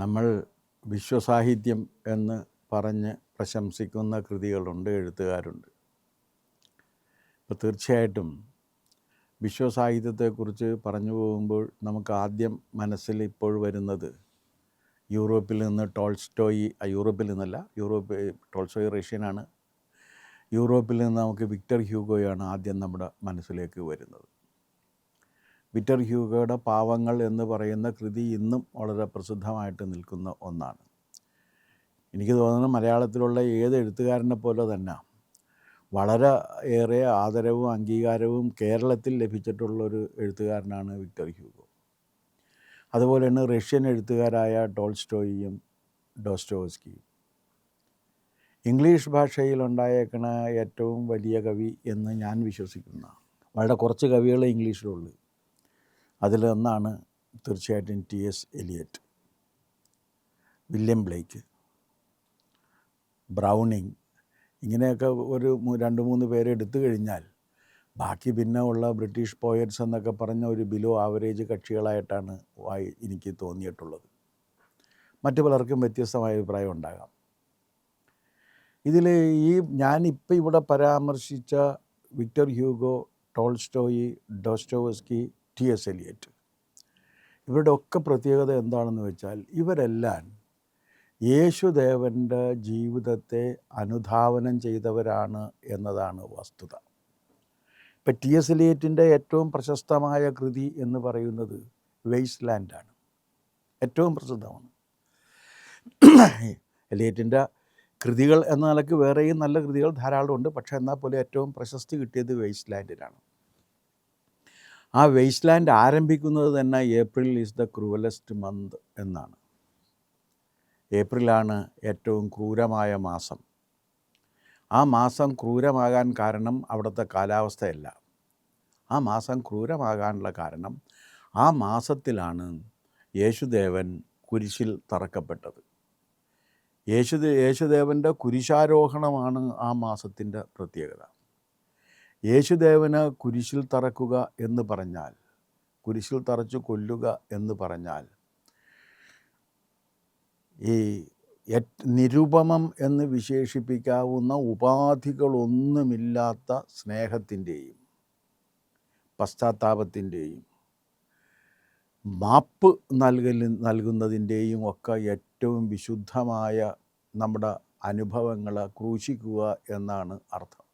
നമ്മൾ വിശ്വസാഹിത്യം എന്ന് പറഞ്ഞ് പ്രശംസിക്കുന്ന കൃതികളുണ്ട് എഴുത്തുകാരുണ്ട്. അപ്പോൾ തീർച്ചയായിട്ടും വിശ്വസാഹിത്യത്തെക്കുറിച്ച് പറഞ്ഞു പോകുമ്പോൾ നമുക്ക് ആദ്യം മനസ്സിൽ ഇപ്പോൾ വരുന്നത് യൂറോപ്പിൽ നിന്ന് ടോൾസ്റ്റോയി യൂറോപ്പിൽ നിന്നല്ല യൂറോപ്പ് ടോൾസ്റ്റോയി റഷ്യനാണ്. യൂറോപ്പിൽ നിന്ന് നമുക്ക് വിക്ടർ ഹ്യൂഗോയാണ് ആദ്യം നമ്മുടെ മനസ്സിലേക്ക് വരുന്നത്. വിക്ടർ ഹ്യൂഗോയുടെ പാവങ്ങൾ എന്ന് പറയുന്ന കൃതി ഇന്നും വളരെ പ്രസിദ്ധമായിട്ട് നിൽക്കുന്ന ഒന്നാണ്. എനിക്ക് തോന്നുന്നു മലയാളത്തിലുള്ള ഏത് എഴുത്തുകാരനെ പോലെ തന്നെ വളരെ ഏറെ ആദരവും അംഗീകാരവും കേരളത്തിൽ ലഭിച്ചിട്ടുള്ള ഒരു എഴുത്തുകാരനാണ് വിക്ടർ ഹ്യൂഗോ. അതുപോലെ തന്നെ റഷ്യൻ എഴുത്തുകാരായ ടോൾസ്റ്റോയിയും ഡോസ്റ്റോവസ്കിയും. ഇംഗ്ലീഷ് ഭാഷയിൽ ഉണ്ടായേക്കണ ഏറ്റവും വലിയ കവി എന്ന് ഞാൻ വിശ്വസിക്കുന്ന. വളരെ കുറച്ച് കവികളെ ഇംഗ്ലീഷിലുള്ളൂ. അതിലൊന്നാണ് തീർച്ചയായിട്ടും T S Eliot William Blake Browning ഇങ്ങനെയൊക്കെ ഒരു രണ്ട് മൂന്ന് പേരെ എടുത്തു കഴിഞ്ഞാൽ ബാക്കി പിന്നെ ഉള്ള ബ്രിട്ടീഷ് പോയറ്റ്സ് എന്നൊക്കെ പറഞ്ഞ ഒരു ബിലോ ആവറേജ് കക്ഷികളായിട്ടാണ് വായി എനിക്ക് തോന്നിയിട്ടുള്ളത്. മറ്റു പലർക്കും വ്യത്യസ്തമായ അഭിപ്രായം ഉണ്ടാകാം. ഇതിൽ ഈ ഞാനിപ്പോൾ ഇവിടെ പരാമർശിച്ച Victor Hugo Tolstoy Dostoevsky T S Eliot. ഇവരുടെ ഒക്കെ പ്രത്യേകത എന്താണെന്ന് വെച്ചാൽ ഇവരെല്ലാം യേശുദേവന്റെ ജീവിതത്തെ അനുധാവനം ചെയ്തവരാണ് എന്നതാണ് വസ്തുത. ഇപ്പം ടി എസ് എലിയറ്റിന്റെ ഏറ്റവും പ്രശസ്തമായ കൃതി എന്ന് പറയുന്നത് വെയ്സ് ലാൻഡാണ് ഏറ്റവും പ്രസിദ്ധമാണ്. എലിയറ്റിന്റെ കൃതികൾ എന്ന നിലയ്ക്ക് വേറെയും നല്ല കൃതികൾ ധാരാളമുണ്ട്. പക്ഷേ എന്നാൽ പോലും ഏറ്റവും പ്രശസ്തി കിട്ടിയത് വെയ്സ് ലാൻഡിനാണ് ആ വേസ്റ്റ് ലാൻഡ് ആരംഭിക്കുന്നത് തന്നെ April is the cruellest month എന്നാണ്. ഏപ്രിലാണ് ഏറ്റവും ക്രൂരമായ മാസം. ആ മാസം ക്രൂരമാകാൻ കാരണം അവിടുത്തെ കാലാവസ്ഥയല്ല. ആ മാസം ക്രൂരമാകാനുള്ള കാരണം ആ മാസത്തിലാണ് യേശുദേവൻ കുരിശിൽ തറക്കപ്പെട്ടത്. യേശുദേ യേശുദേവന്റെ കുരിശാരോഹണമാണ് ആ മാസത്തിന്റെ പ്രത്യേകത. യേശുദേവന് കുരിശിൽ തറക്കുക എന്ന് പറഞ്ഞാൽ കുരിശിൽ തറച്ചു കൊല്ലുക എന്ന് പറഞ്ഞാൽ ഈ നിരുപമം എന്ന് വിശേഷിപ്പിക്കാവുന്ന ഉപാധികളൊന്നുമില്ലാത്ത സ്നേഹത്തിന്റെയും പശ്ചാത്താപത്തിന്റെയും മാപ്പ് നൽകൽ നൽകുന്നതിന്റെയും ഒക്കെ ഏറ്റവും വിശുദ്ധമായ നമ്മുടെ അനുഭവങ്ങളെ ക്രൂശിക്കുക എന്നാണ് അർത്ഥം.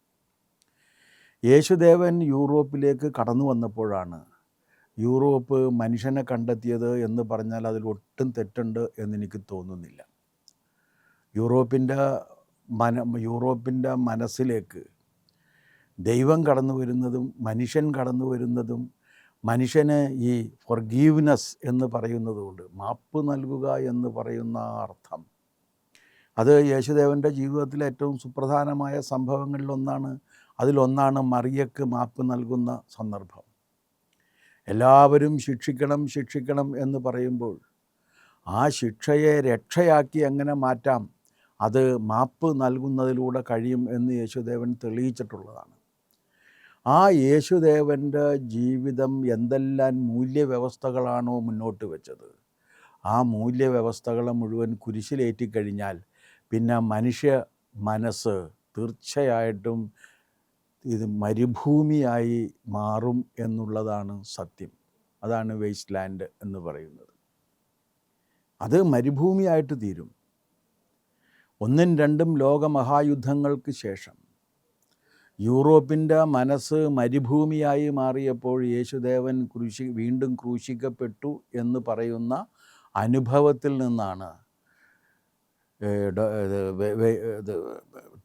യേശുദേവൻ യൂറോപ്പിലേക്ക് കടന്നു വന്നപ്പോഴാണ് യൂറോപ്പ് മനുഷ്യനെ കണ്ടെത്തിയത് എന്ന് പറഞ്ഞാൽ അതിൽ ഒട്ടും തെറ്റുണ്ട് എന്നെനിക്ക് തോന്നുന്നില്ല. യൂറോപ്പിന്റെ മന യൂറോപ്പിന്റെ മനസ്സിലേക്ക് ദൈവം കടന്നു വരുന്നതും മനുഷ്യൻ കടന്നു വരുന്നതും മനുഷ്യന് ഈ ഫൊർഗീവ്നെസ് എന്ന് പറയുന്നതുകൊണ്ട് മാപ്പ് നൽകുക എന്ന് പറയുന്ന അർത്ഥം. അത് യേശുദേവന്റെ ജീവിതത്തിലെ ഏറ്റവും സുപ്രധാനമായ സംഭവങ്ങളിലൊന്നാണ് അതിലൊന്നാണ് മറിയക്ക് മാപ്പ് നൽകുന്ന സന്ദർഭം. എല്ലാവരും ശിക്ഷിക്കണം ശിക്ഷിക്കണം എന്ന് പറയുമ്പോൾ ആ ശിക്ഷയെ രക്ഷയാക്കി എങ്ങനെ മാറ്റാം? അത് മാപ്പ് നൽകുന്നതിലൂടെ കഴിയും എന്ന് യേശുദേവൻ തെളിയിച്ചിട്ടുള്ളതാണ്. ആ യേശുദേവന്റെ ജീവിതം എന്തെല്ലാം മൂല്യവ്യവസ്ഥകളാണോ മുന്നോട്ട് വെച്ചത്? ആ മൂല്യവ്യവസ്ഥകളെ മുഴുവൻ കുരിശിലേറ്റിക്കഴിഞ്ഞാൽ പിന്നെ മനുഷ്യ മനസ്സ് തീർച്ചയായിട്ടും ഇത് മരുഭൂമിയായി മാറും എന്നുള്ളതാണ് സത്യം. അതാണ് വേസ്റ്റ് ലാൻഡ് എന്ന് പറയുന്നത്. അത് മരുഭൂമിയായിട്ട് തീരും. ഒന്നും രണ്ടും ലോകമഹായുദ്ധങ്ങൾക്ക് ശേഷം യൂറോപ്പിന്റെ മനസ്സ് മരുഭൂമിയായി മാറിയപ്പോൾ യേശുദേവൻ ക്രൂശി വീണ്ടും ക്രൂശിക്കപ്പെട്ടു എന്ന് പറയുന്ന അനുഭവത്തിൽ നിന്നാണ്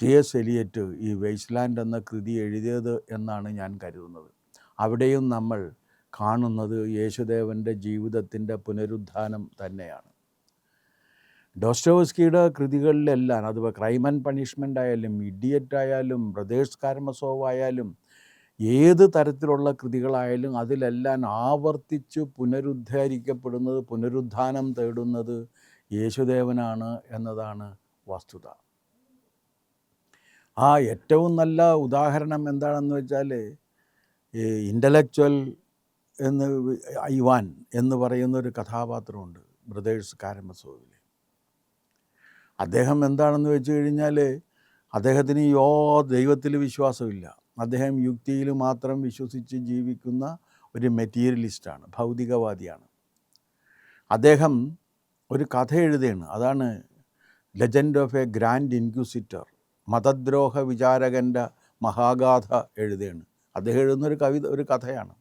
ടി. എസ്. എലിയറ്റ് ഈ വെയ്സ്ലാൻഡ് എന്ന കൃതി എഴുതിയത് എന്നാണ് ഞാൻ കരുതുന്നത്. അവിടെയും നമ്മൾ കാണുന്നത് യേശുദേവന്റെ ജീവിതത്തിന്റെ പുനരുദ്ധാനം തന്നെയാണ്. ഡോസ്റ്റോവസ്കിയുടെ കൃതികളിലെല്ലാം അത് ക്രൈം ആൻഡ് പണിഷ്മെന്റ് ആയാലും ഇഡിയറ്റ് ആയാലും ബ്രദേഴ്സ് കാർമസോവ് ആയാലും ഏത് തരത്തിലുള്ള കൃതികളായാലും അതിലെല്ലാം ആവർത്തിച്ച് പുനരുദ്ധരിക്കപ്പെടുന്നത് പുനരുദ്ധാനം തേടുന്നത് യേശുദേവനാണ് എന്നതാണ് വസ്തുത. ആ ഏറ്റവും നല്ല ഉദാഹരണം എന്താണെന്ന് വെച്ചാൽ ഇന്റലക്ച്വൽ എന്ന് ഐവാൻ എന്ന് പറയുന്ന ഒരു കഥാപാത്രമുണ്ട് ബ്രദേഴ്സ് കാരമസോവിൽ അദ്ദേഹം എന്താണെന്ന് വെച്ച് കഴിഞ്ഞാൽ അദ്ദേഹത്തിന് യോ ദൈവത്തിൽ വിശ്വാസമില്ല. അദ്ദേഹം യുക്തിയിൽ മാത്രം വിശ്വസിച്ച് ജീവിക്കുന്ന ഒരു മെറ്റീരിയലിസ്റ്റാണ് ഭൗതികവാദിയാണ്. അദ്ദേഹം ഒരു കഥ എഴുതുകയാണ് അതാണ് legend of a grand inquisitor മതദ്രോഹ വിചാരകന്റെ മഹാഗാഥ എഴുതുകയാണ് അദ്ദേഹം എഴുതുന്നൊരു കവിത ഒരു കഥയാണ്.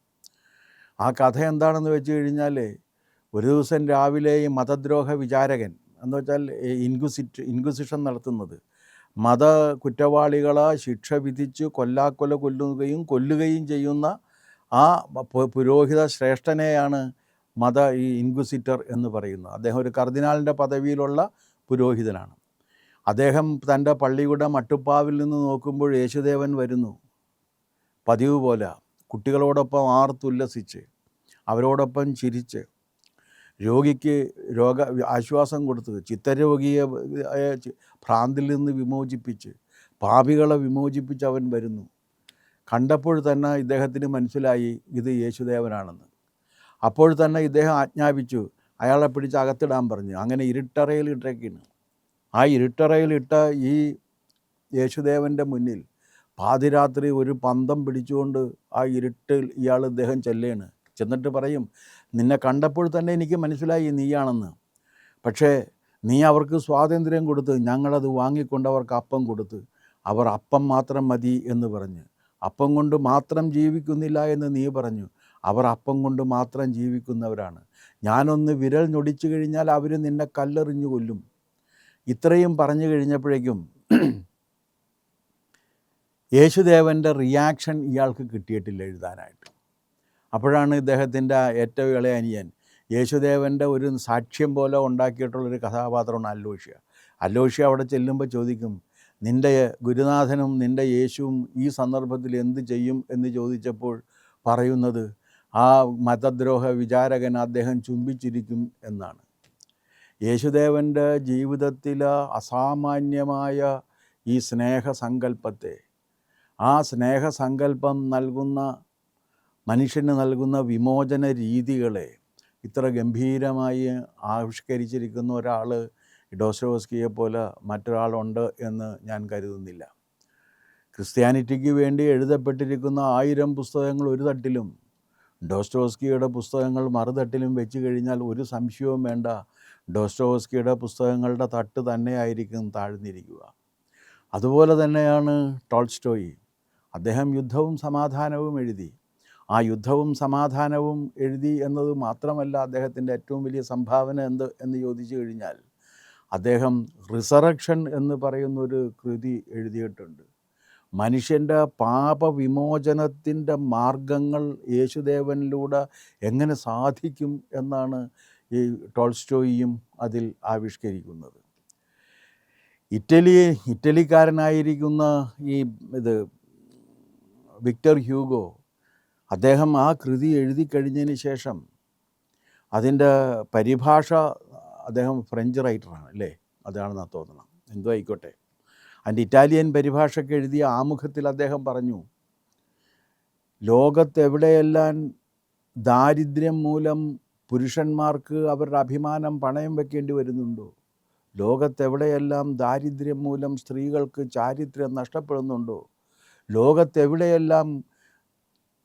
ആ കഥ എന്താണെന്ന് വെച്ച് കഴിഞ്ഞാൽ ഒരു ദിവസം രാവിലെ ഈ മതദ്രോഹ വിചാരകൻ എന്ന് വെച്ചാൽ ഇൻക്വിസിറ്റ് ഇൻക്വിസിഷൻ നടത്തുന്നത് മത കുറ്റവാളികളെ ശിക്ഷ വിധിച്ച് കൊല്ലാക്കൊല കൊല്ലുകയും കൊല്ലുകയും ചെയ്യുന്ന ആ പുരോഹിത ശ്രേഷ്ഠനെയാണ് മത ഈ ഇൻക്വിസിറ്റർ എന്ന് പറയുന്നത് അദ്ദേഹം ഒരു കർദിനാളിന്റെ പദവിയിലുള്ള പുരോഹിതനാണ്. അദ്ദേഹം തന്റെ പള്ളിയുടെ മട്ടുപ്പാവിൽ നിന്ന് നോക്കുമ്പോൾ യേശുദേവൻ വരുന്നു. പതിവ് പോലെ കുട്ടികളോടൊപ്പം ആർത്തുല്ലസിച്ച് അവരോടൊപ്പം ചിരിച്ച് രോഗിക്ക് രോഗ ആശ്വാസം കൊടുത്ത് ചിത്തരോഗിയെ ഭ്രാന്തിൽ നിന്ന് വിമോചിപ്പിച്ച് പാപികളെ വിമോചിപ്പിച്ച് അവൻ വരുന്നു. കണ്ടപ്പോൾ തന്നെ ഇദ്ദേഹത്തിന് മനസ്സിലായി ഇത് യേശുദേവനാണെന്ന്. അപ്പോൾ തന്നെ ഇദ്ദേഹം ആജ്ഞാപിച്ചു. അയാളെ പിടിച്ച് അകത്തിടാൻ പറഞ്ഞു. അങ്ങനെ ഇരുട്ടറയിൽ ഇട്ടേക്കാണ്. ആ ഇരുട്ടറയിലിട്ട ഈ യേശുദേവന്റെ മുന്നിൽ പാതിരാത്രി ഒരു പന്തം പിടിച്ചുകൊണ്ട് ആ ഇരുട്ടിൽ ഇയാൾ ഇദ്ദേഹം ചെല്ലുകയാണ് ചെന്നിട്ട് പറയും നിന്നെ കണ്ടപ്പോൾ തന്നെ എനിക്ക് മനസ്സിലായി നീയാണെന്ന്. പക്ഷേ നീ അവർക്ക് സ്വാതന്ത്ര്യം കൊടുത്ത് ഞങ്ങളത് വാങ്ങിക്കൊണ്ട് അവർക്ക് അപ്പം കൊടുത്ത്. അവർ അപ്പം മാത്രം മതി എന്ന് പറഞ്ഞു. അപ്പം കൊണ്ട് മാത്രം ജീവിക്കുന്നില്ല എന്ന് നീ പറഞ്ഞു. അവർ അപ്പം കൊണ്ട് മാത്രം ജീവിക്കുന്നവരാണ്. ഞാനൊന്ന് വിരൽ ഞൊടിച്ചു കഴിഞ്ഞാൽ അവർ നിന്നെ കല്ലെറിഞ്ഞു കൊല്ലും. ഇത്രയും പറഞ്ഞു കഴിഞ്ഞപ്പോഴേക്കും യേശുദേവന്റെ റിയാക്ഷൻ ഇയാൾക്ക് കിട്ടിയിട്ടില്ല എഴുതാനായിട്ട്. അപ്പോഴാണ് ഇദ്ദേഹത്തിന്റെ ഏറ്റവും ഇളയ അനിയൻ യേശുദേവന്റെ ഒരു സാക്ഷ്യം പോലെ ഉണ്ടാക്കിയിട്ടുള്ളൊരു കഥാപാത്രമാണ് അല്ലോഷ്യ. അല്ലോഷ്യ അവിടെ ചെല്ലുമ്പോൾ ചോദിക്കും നിന്റെ ഗുരുനാഥനും നിന്റെ യേശുവും ഈ സന്ദർഭത്തിൽ എന്ത് ചെയ്യും? എന്ന് ചോദിച്ചപ്പോൾ പറയുന്നത് ആ മതദ്രോഹ വിചാരകൻ അദ്ദേഹം ചുംബിച്ചിരിക്കും എന്നാണ്. യേശുദേവന്റെ ജീവിതത്തിലെ അസാമാന്യമായ ഈ സ്നേഹസങ്കല്പത്തെ ആ സ്നേഹസങ്കല്പം നൽകുന്ന മനുഷ്യന് നൽകുന്ന വിമോചന രീതികളെ ഇത്ര ഗംഭീരമായി ആവിഷ്കരിച്ചിരിക്കുന്ന ഒരാൾ ഡോസ്റ്റോവസ്കിയെ പോലെ മറ്റൊരാളുണ്ട് എന്ന് ഞാൻ കരുതുന്നില്ല. ക്രിസ്ത്യാനിറ്റിക്ക് വേണ്ടി എഴുതപ്പെട്ടിരിക്കുന്ന ആയിരം പുസ്തകങ്ങൾ ഒരു തട്ടിലും ഡോസ്റ്റോവസ്കിയുടെ പുസ്തകങ്ങൾ മറുതട്ടിലും വെച്ച് കഴിഞ്ഞാൽ ഒരു സംശയവും വേണ്ട. ഡോസ്റ്റോവസ്കിയുടെ പുസ്തകങ്ങളുടെ തട്ട് തന്നെയായിരിക്കും താഴ്ന്നിരിക്കുക. അതുപോലെ തന്നെയാണ് ടോൾസ്റ്റോയി. അദ്ദേഹം യുദ്ധവും സമാധാനവും എഴുതി. ആ യുദ്ധവും സമാധാനവും എഴുതി എന്നത് മാത്രമല്ല അദ്ദേഹത്തിന്റെ ഏറ്റവും വലിയ സംഭാവന എന്ത് എന്ന് ചോദിച്ചു കഴിഞ്ഞാൽ അദ്ദേഹം റിസറക്ഷൻ എന്ന് പറയുന്നൊരു കൃതി എഴുതിയിട്ടുണ്ട്. മനുഷ്യന്റെ പാപവിമോചനത്തിന്റെ മാർഗങ്ങൾ യേശുദേവനിലൂടെ എങ്ങനെ സാധിക്കും എന്നാണ് ഈ ടോൾസ്റ്റോയിയും അതിൽ ആവിഷ്കരിക്കുന്നത്. ഇറ്റലി ഇറ്റലിക്കാരനായിരിക്കുന്ന ഈ ഇത് വിക്ടർ ഹ്യൂഗോ അദ്ദേഹം ആ കൃതി എഴുതി കഴിഞ്ഞതിന് ശേഷം അതിന്റെ പരിഭാഷ അദ്ദേഹം ഫ്രഞ്ച് റൈറ്ററാണ് അല്ലേ? അതാണെന്നാണ് തോന്നണം. എന്തോ ആയിക്കോട്ടെ. അതിന്റെ ഇറ്റാലിയൻ പരിഭാഷയ്ക്ക് എഴുതിയ ആമുഖത്തിൽ അദ്ദേഹം പറഞ്ഞു ലോകത്തെവിടെയെല്ലാം ദാരിദ്ര്യം മൂലം പുരുഷന്മാർക്ക് അവരുടെ അഭിമാനം പണയം വെക്കേണ്ടി വരുന്നുണ്ടോ? ലോകത്തെവിടെയെല്ലാം ദാരിദ്ര്യം മൂലം സ്ത്രീകൾക്ക് ചാരിത്രം നഷ്ടപ്പെടുന്നുണ്ടോ? ലോകത്തെവിടെയെല്ലാം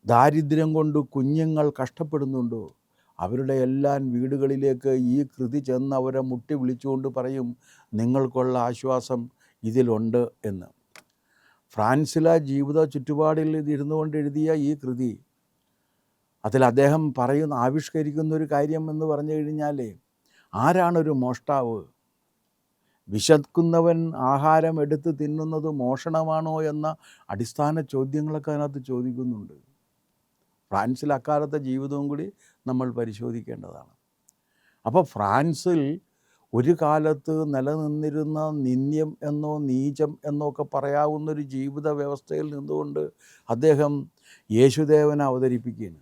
ദാരിദ്ര്യം കൊണ്ട് കുഞ്ഞുങ്ങൾ കഷ്ടപ്പെടുന്നുണ്ടോ? അവരുടെ എല്ലാം വീടുകളിലേക്ക് ഈ കൃതി ചെന്ന് അവരെ മുട്ടി വിളിച്ചുകൊണ്ട് പറയും നിങ്ങൾക്കുള്ള ആശ്വാസം ഇതിലുണ്ട് എന്ന്. ഫ്രാൻസിലെ ജീവിത ചുറ്റുപാടിൽ ഇരുന്നു കൊണ്ട് എഴുതിയ ഈ കൃതി അതിൽ അദ്ദേഹം പറയുന്ന ആവിഷ്കരിക്കുന്ന ഒരു കാര്യം എന്ന് പറഞ്ഞു കഴിഞ്ഞാൽ ആരാണൊരു മോഷ്ടാവ്? വിശക്കുന്നവൻ ആഹാരം എടുത്ത് തിന്നുന്നത് മോഷണമാണോ എന്ന അടിസ്ഥാന ചോദ്യങ്ങളൊക്കെ അതിനകത്ത് ചോദിക്കുന്നുണ്ട്. ഫ്രാൻസിൽ അക്കാലത്തെ ജീവിതവും കൂടി നമ്മൾ പരിശോധിക്കേണ്ടതാണ്. അപ്പോൾ ഫ്രാൻസിൽ ഒരു കാലത്ത് നിലനിന്നിരുന്ന നിന്ദ്യം എന്നോ നീചം എന്നോ ഒക്കെ പറയാവുന്നൊരു ജീവിത വ്യവസ്ഥയിൽ നിന്നുകൊണ്ട് അദ്ദേഹം യേശുദേവനെ അവതരിപ്പിക്കുകയാണ്.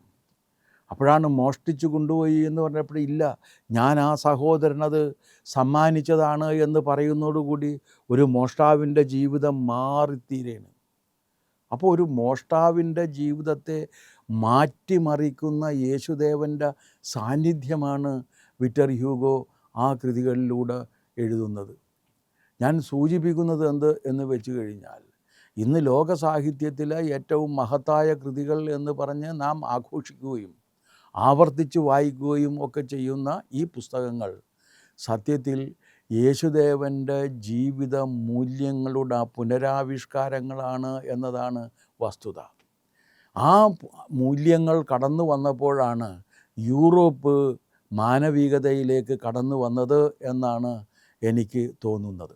അപ്പോഴാണ് മോഷ്ടിച്ചു കൊണ്ടുപോയി എന്ന് പറഞ്ഞപ്പോൾ ഇല്ല ഞാൻ ആ സഹോദരനത് സമ്മാനിച്ചതാണ് എന്ന് പറയുന്നതോടുകൂടി ഒരു മോഷ്ടാവിന്റെ ജീവിതം മാറിത്തീരേണ്. അപ്പോൾ ഒരു മോഷ്ടാവിന്റെ ജീവിതത്തെ മാറ്റിമറിക്കുന്ന യേശുദേവന്റെ സാന്നിധ്യമാണ് വിറ്റർ ഹ്യൂഗോ ആ കൃതികളിലൂടെ എഴുതുന്നത്. ഞാൻ സൂചിപ്പിക്കുന്നത് എന്ത് എന്ന് വെച്ച് കഴിഞ്ഞാൽ ഇന്ന് ലോക സാഹിത്യത്തിലെ ഏറ്റവും മഹത്തായ കൃതികൾ എന്ന് പറഞ്ഞ് നാം ആഘോഷിക്കുകയും ആവർത്തിച്ച് വായിക്കുകയും ഒക്കെ ചെയ്യുന്ന ഈ പുസ്തകങ്ങൾ സത്യത്തിൽ യേശുദേവന്റെ ജീവിത മൂല്യങ്ങളുടെ പുനരാവിഷ്കാരങ്ങളാണ് എന്നതാണ് വസ്തുത. ആ മൂല്യങ്ങൾ കടന്നു വന്നപ്പോഴാണ് യൂറോപ്പ് മാനവികതയിലേക്ക് കടന്നു വന്നത് എന്നാണ് എനിക്ക് തോന്നുന്നത്.